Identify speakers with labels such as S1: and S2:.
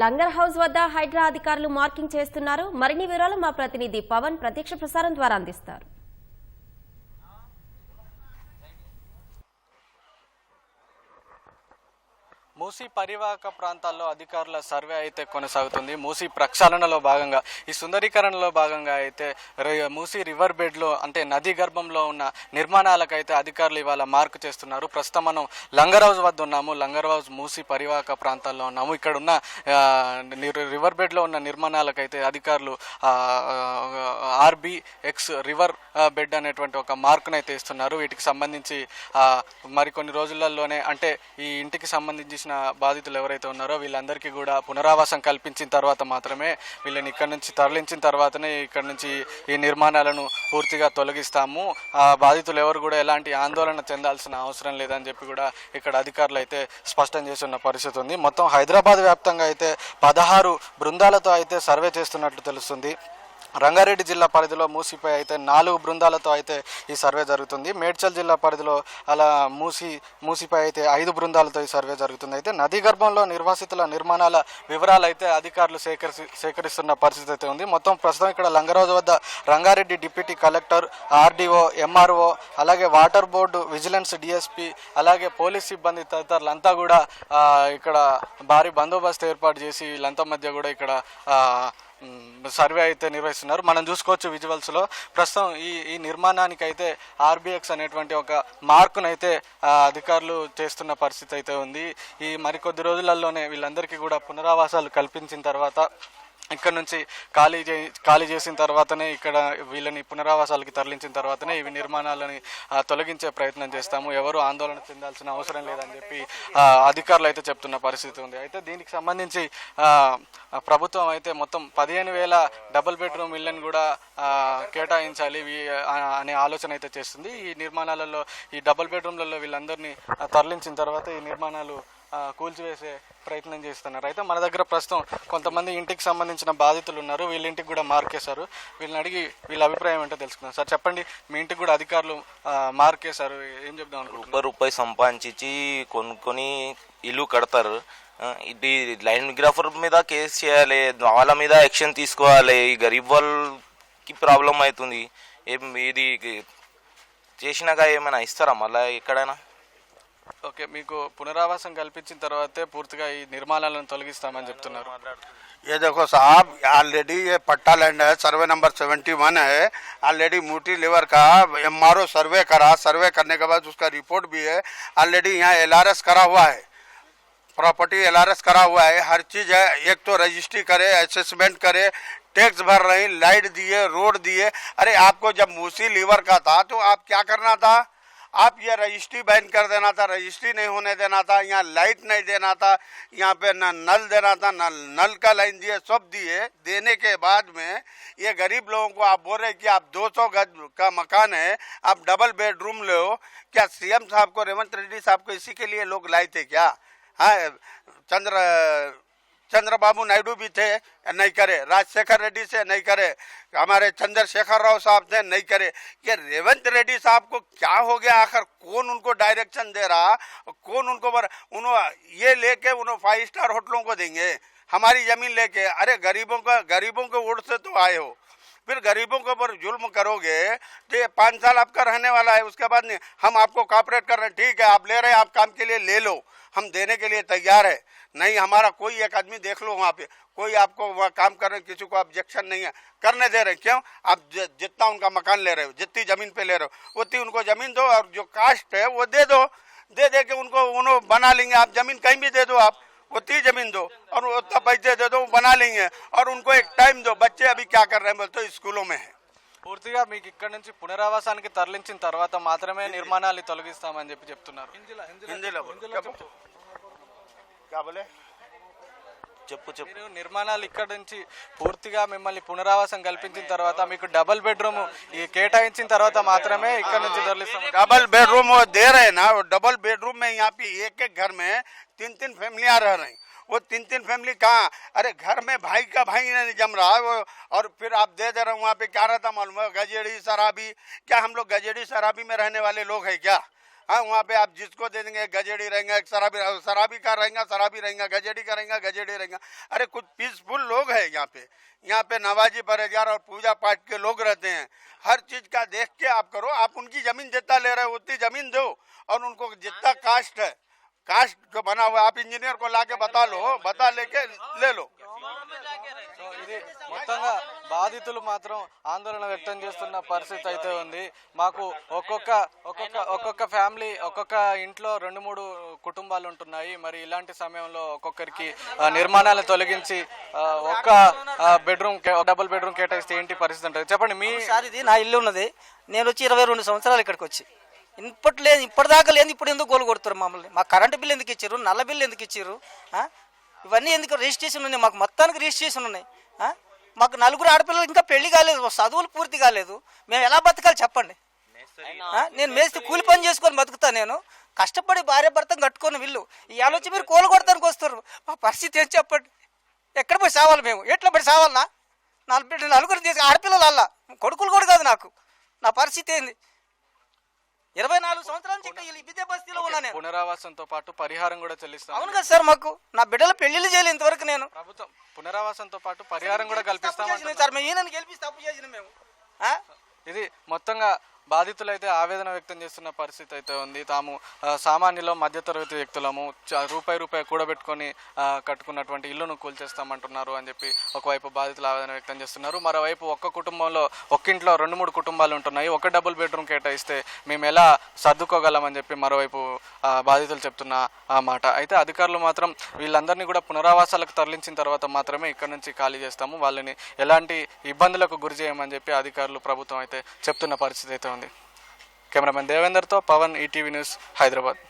S1: Langar house వద్ద హైడ్రా అధికారులు marking చేస్తున్నారు. మరిన్ని వివరాలు మా ప్రతినిధి పవన్ ప్రత్యక్ష ప్రసారం ద్వారా అందిస్తారు.
S2: మూసీ పరివాహక ప్రాంతాల్లో అధికారుల సర్వే అయితే కొనసాగుతుంది. మూసీ ప్రక్షాళనలో భాగంగా ఈ సుందరీకరణలో భాగంగా అయితే మూసీ రివర్ బెడ్లో అంటే నదీ గర్భంలో ఉన్న నిర్మాణాలకైతే అధికారులు ఇవాళ మార్కు చేస్తున్నారు. ప్రస్తుతం మనం లంగర్ వద్ద ఉన్నాము లంగర్ హౌస్ మూసీ పరివాహక ప్రాంతాల్లో ఉన్నాము. ఇక్కడ ఉన్న రివర్ బెడ్లో ఉన్న నిర్మాణాలకైతే అధికారులు ఆర్బి ఎక్స్ రివర్ బెడ్ అనేటువంటి ఒక మార్కును అయితే ఇస్తున్నారు. వీటికి సంబంధించి మరికొన్ని రోజులలోనే అంటే ఈ ఇంటికి సంబంధించిన బాధితులు ఎవరైతే ఉన్నారో వీళ్ళందరికీ కూడా పునరావాసం కల్పించిన తర్వాత మాత్రమే వీళ్ళని ఇక్కడ నుంచి తరలించిన తర్వాతనే ఇక్కడ నుంచి ఈ నిర్మాణాలను పూర్తిగా తొలగిస్తాము. ఆ బాధితులు ఎవరు కూడా ఎలాంటి ఆందోళన చెందాల్సిన అవసరం లేదని చెప్పి కూడా ఇక్కడ అధికారులు అయితే స్పష్టం చేస్తున్న పరిస్థితి ఉంది. మొత్తం హైదరాబాద్ వ్యాప్తంగా అయితే పదహారు బృందాలతో అయితే సర్వే చేస్తున్నట్లు తెలుస్తుంది. రంగారెడ్డి జిల్లా పరిధిలో మూసిపై అయితే నాలుగు బృందాలతో అయితే ఈ సర్వే జరుగుతుంది. మేడ్చల్ జిల్లా పరిధిలో అలా మూసి మూసిపై అయితే ఐదు బృందాలతో ఈ సర్వే జరుగుతుంది. అయితే నదీ గర్భంలో నిర్వాసితుల నిర్మాణాల వివరాలు అయితే అధికారులు సేకరి సేకరిస్తున్న పరిస్థితి అయితే ఉంది. మొత్తం ప్రస్తుతం ఇక్కడ లంగరోజు వద్ద Rangareddy deputy collector RDO MRO అలాగే వాటర్ బోర్డు విజిలెన్స్ డిఎస్పి అలాగే పోలీస్ సిబ్బంది తదితరులంతా కూడా ఇక్కడ భారీ బందోబస్తు ఏర్పాటు చేసి వీళ్ళంతా మధ్య కూడా ఇక్కడ సర్వే అయితే నిర్వహిస్తున్నారు. మనం చూసుకోవచ్చు విజువల్స్లో ప్రస్తుతం ఈ ఈ నిర్మాణానికి అయితే ఆర్బిఎక్స్ అనేటువంటి ఒక మార్కును అయితే అధికారులు చేస్తున్న పరిస్థితి అయితే ఉంది. ఈ మరికొద్ది రోజులలోనే వీళ్ళందరికీ కూడా పునరావాసాలు కల్పించిన తర్వాత ఇక్కడ నుంచి ఖాళీ చే ఖాళీ చేసిన తర్వాతనే ఇక్కడ వీళ్ళని పునరావాసాలకి తరలించిన తర్వాతనే ఇవి నిర్మాణాలని తొలగించే ప్రయత్నం చేస్తాము. ఎవరు ఆందోళన చెందాల్సిన అవసరం లేదని చెప్పి అధికారులు అయితే చెప్తున్న పరిస్థితి ఉంది. అయితే దీనికి సంబంధించి ప్రభుత్వం అయితే మొత్తం పదిహేను వేల డబుల్ బెడ్రూమ్ ఇళ్ళని కూడా కేటాయించాలి అనే ఆలోచన అయితే చేస్తుంది. ఈ నిర్మాణాలలో ఈ డబుల్ బెడ్రూమ్లలో వీళ్ళందరినీ తరలించిన తర్వాత ఈ నిర్మాణాలు కూల్చివేసే ప్రయత్నం చేస్తున్నారు. అయితే మన దగ్గర ప్రస్తుతం కొంతమంది ఇంటికి సంబంధించిన బాధితులు ఉన్నారు. వీళ్ళ ఇంటికి కూడా మార్కేశారు. వీళ్ళని అడిగి వీళ్ళ అభిప్రాయం ఏంటో తెలుసుకుందాం. సార్ చెప్పండి మీ ఇంటికి కూడా అధికారులు మార్కేశారు. ఏం చెప్దాం
S3: రూపాయి రూపాయి సంపాదించి కొనుక్కొని ఇల్లు కడతారు. ఇది లైన్ గ్రాఫర్ మీద కేసు చేయాలి వాళ్ళ మీద యాక్షన్ తీసుకోవాలి. ఈ గరీబ్ వాళ్ళకి ప్రాబ్లం అవుతుంది. ఏం ఇది చేసినాక ఏమైనా ఇస్తారా మళ్ళీ ఎక్కడైనా?
S2: ఓకే మీకు పునరావాసం కల్పించిన తర్వాతే పూర్తిగా ఈ నిర్మాణాలను తొలగిస్తామని చెప్తున్నారు
S4: ये देखो साहब ऑलरेडी ये पट्टा लैंड है सर्वे नंबर सेवेंटी वन है ऑलरेडी मूटी लेवर का एमआरओ सर्वे करा सर्वे करने के बाद उसका रिपोर्ट भी है ऑलरेडी यहाँ एलआरएस करा हुआ है प्रॉपर्टी एलआरएस करा हुआ है हर चीज है एक तो रजिस्ट्री करे असेसमेंट करे टैक्स भर रही लाइट दिए रोड दिए अरे आपको जब मूसी लीवर का था तो आप क्या करना था आप ये रजिस्ट्री बैन कर देना था, रजिस्ट्री नहीं होने देना था, यहाँ लाइट नहीं देना था, यहाँ पे न नल देना था, न नल का लाइन दिए, सब दिए। देने के बाद में ये गरीब लोगों को आप बोल रहे कि आप 200 गज का मकान है, आप डबल बेडरूम लो क्या सीएम साहब को, रेवंत रेड्डी साहब को इसी के लिए लोग लाए थे क्या? हाँ चंद्र चंद्रबाबू नायडू भी थे, नहीं करे। राजशेखर रेड्डी से नहीं करे। हमारे चंद्रशेखर राव साहब थे नहीं करे। ये रेवंत रेड्डी साहब को क्या हो गया? आखिर कौन उनको डायरेक्शन दे रहा? कौन उनको बर उन्होंने ये लेके उन्होंने फाइव स्टार होटलों को देंगे? हमारी ज़मीन लेके। अरे गरीबों का गरीबों के वोट से तो आए हो। फिर गरीबों के ऊपर जुल्म करोगे तो ये पाँच साल आपका रहने वाला है। उसके बाद नहीं हम आपको कॉपरेट कर रहे हैं। ठीक है, आप ले रहे हैं, आप काम के लिए ले लो। हम देने के लिए तैयार है। नहीं हमारा कोई एक आदमी देख लो वहाँ पे कोई आपको वहाँ काम कर रहे हैं किसी को ऑब्जेक्शन नहीं है करने दे रहे हैं क्यों आप जि- जितना उनका मकान ले रहे हो जितनी जमीन पे ले रहे हो उतनी उनको जमीन दो और जो कास्ट है वो दे दो दे दे के उनको उन्होंने बना लेंगे आप जमीन कहीं भी दे दो आप उतनी जमीन दो और उतना पैसे दे दो वो बना लेंगे और उनको एक टाइम दो बच्चे अभी क्या कर रहे हैं बोलते स्कूलों में है
S2: పూర్తిగా మీకు ఇక్కడ నుంచి పునరావాసానికి తరలించిన తర్వాత మాత్రమే నిర్మాణాలు తొలగిస్తామని చెప్పి చెప్తున్నారు
S4: हिंदी लो क्या बोल- क्या बोले
S3: చెప్పు చెప్పు
S2: మీరు నిర్మాణాలు ఇక్కడ నుంచి పూర్తిగా మిమ్మల్ని పునరావాసం కల్పించిన తర్వాత మీకు డబుల్ బెడ్రూమ్ ఈ కేటాయించిన తర్వాత మాత్రమే ఇక్కడ నుంచి తరలిస్తాం
S4: डबल बेडरूम वो दे रहे हैं ना वो डबल बेडरूम में यहाँ पे एक एक घर में तीन तीन फैमिलियां रह रही वो तीन तीन फैमिली कहाँ अरे घर में भाई का भाई नहीं जम रहा है वो और फिर आप दे दे रहे हो वहाँ पे क्या रहता मालूम है गजेड़ी शराबी क्या हम लोग गजेड़ी शराबी में रहने वाले लोग हैं क्या हाँ वहाँ पे आप जिसको दे देंगे गजेड़ी रहेंगे एक शराबी शराबी का रहेगा शराबी रहेगा गजेड़ी का रहेगा गजेड़ी रहेगा। अरे कुछ पीसफुल लोग हैं यहाँ पे। यहाँ पे नवाजी परहेजार और पूजा पाठ के लोग रहते हैं। हर चीज़ का देख के आप करो आप उनकी ज़मीन जितना ले रहे हो उतनी ज़मीन दो और उनको जितना कास्ट है। कास्ट जो बना हुआ आप इंजीनियर को लाके बता लो बता लेके ले लो।
S2: సో ఇది మొత్తంగా బాధితులు మాత్రం ఆందోళన వ్యక్తం చేస్తున్న పరిస్థితి అయితే ఉంది. మాకు ఒక్కొక్క ఒక్కొక్క ఒక్కొక్క ఫ్యామిలీ ఒక్కొక్క ఇంట్లో రెండు మూడు కుటుంబాలు ఉంటున్నాయి. మరి ఇలాంటి సమయంలో ఒక్కొక్కరికి ఆ, నిర్మాణాలు తొలగించి ఆ, ఒక్క బెడ్రూమ్ డబుల్ బెడ్రూమ్ కేటాయిస్తే ఏంటి పరిస్థితి ఉంటుంది? చెప్పండి మీ
S5: సార్ ఇది నా ఇల్లు ఉన్నది. నేను వచ్చి ఇరవై రెండు సంవత్సరాలు ఇక్కడికి వచ్చి. ఇప్పటి లేదు ఇప్పటిదాకా లేదు ఇప్పుడు ఎందుకు గోలు కొడుతారు మమ్మల్ని? మా కరెంటు బిల్లు ఎందుకు ఇచ్చారు నల్ల బిల్లు ఎందుకు ఇచ్చారు ఆ? ఇవన్నీ ఎందుకు రిజిస్ట్రేషన్ ఉన్నాయి? మాకు మొత్తానికి రిజిస్ట్రేషన్ ఉన్నాయి. మాకు నలుగురు ఆడపిల్లలు ఇంకా పెళ్ళి కాలేదు. చదువులు పూర్తి కాలేదు. మేము ఎలా బతకాలి చెప్పండి? నేను మేస్తి కూలి పని చేసుకొని బతుకుతాను నేను. కష్టపడి భార్య భర్తం కట్టుకొని వీళ్ళు. ఈ ఆలోచన మీరు కూల కొడతానికి వస్తారు మా పరిస్థితి ఏం చెప్పండి? ఎక్కడ పోయి సావాలి మేము? ఎట్లా పడి సావాలనా? నలుగురు నలుగురు ఆడపిల్లలు అల్లా కొడుకులు కూడా కాదు నాకు. నా పరిస్థితి ఏంది? ఇరవై నాలుగు సంవత్సరాల నుంచి ఇక్కడ విద్యా బస్తీలో ఉన్నా నేను.
S2: పునరావాసంతో పాటు పరిహారం కూడా చెల్లిస్తాం
S5: అవును కదా సార్ మాకు నా బిడ్డల పెళ్ళిళ్ళు చేయలేదు ఇంతవరకు నేను.
S2: ప్రభుత్వం పునరావాసంతో పాటు పరిహారం కూడా
S5: చేసినాం సార్ మేము ఈయనని గెలిపిస్తే తప్పు చేసిన మేము?
S2: ఇది మొత్తంగా బాధితులైతే ఆవేదన వ్యక్తం చేస్తున్న పరిస్థితి అయితే ఉంది. తాము సామాన్యులో మధ్యతరగతి వ్యక్తులము రూపాయి రూపాయి కూడబెట్టుకొని కట్టుకున్నటువంటి ఇల్లును కూల్చేస్తామంటున్నారు అని చెప్పి ఒకవైపు బాధితులు ఆవేదన వ్యక్తం చేస్తున్నారు. మరోవైపు ఒక్క కుటుంబంలో ఒక్కింట్లో రెండు మూడు కుటుంబాలు ఉంటున్నాయి. ఒక డబుల్ బెడ్రూమ్ కేటాయిస్తే మేము ఎలా సర్దుకోగలమని చెప్పి మరోవైపు బాధితులు చెప్తున్న మాట. అయితే అధికారులు మాత్రం వీళ్ళందరినీ కూడా పునరావాసాలకు తరలించిన తర్వాత మాత్రమే ఇక్కడ నుంచి ఖాళీ చేస్తాము. వాళ్ళని ఎలాంటి ఇబ్బందులకు గురి చేయమని చెప్పి అధికారులు ప్రభుత్వం అయితే చెప్తున్న పరిస్థితి అయితే ఉంది. కెమెరామెన్ దేవేందర్తో పవన్ ఈటీవీ న్యూస్ హైదరాబాద్.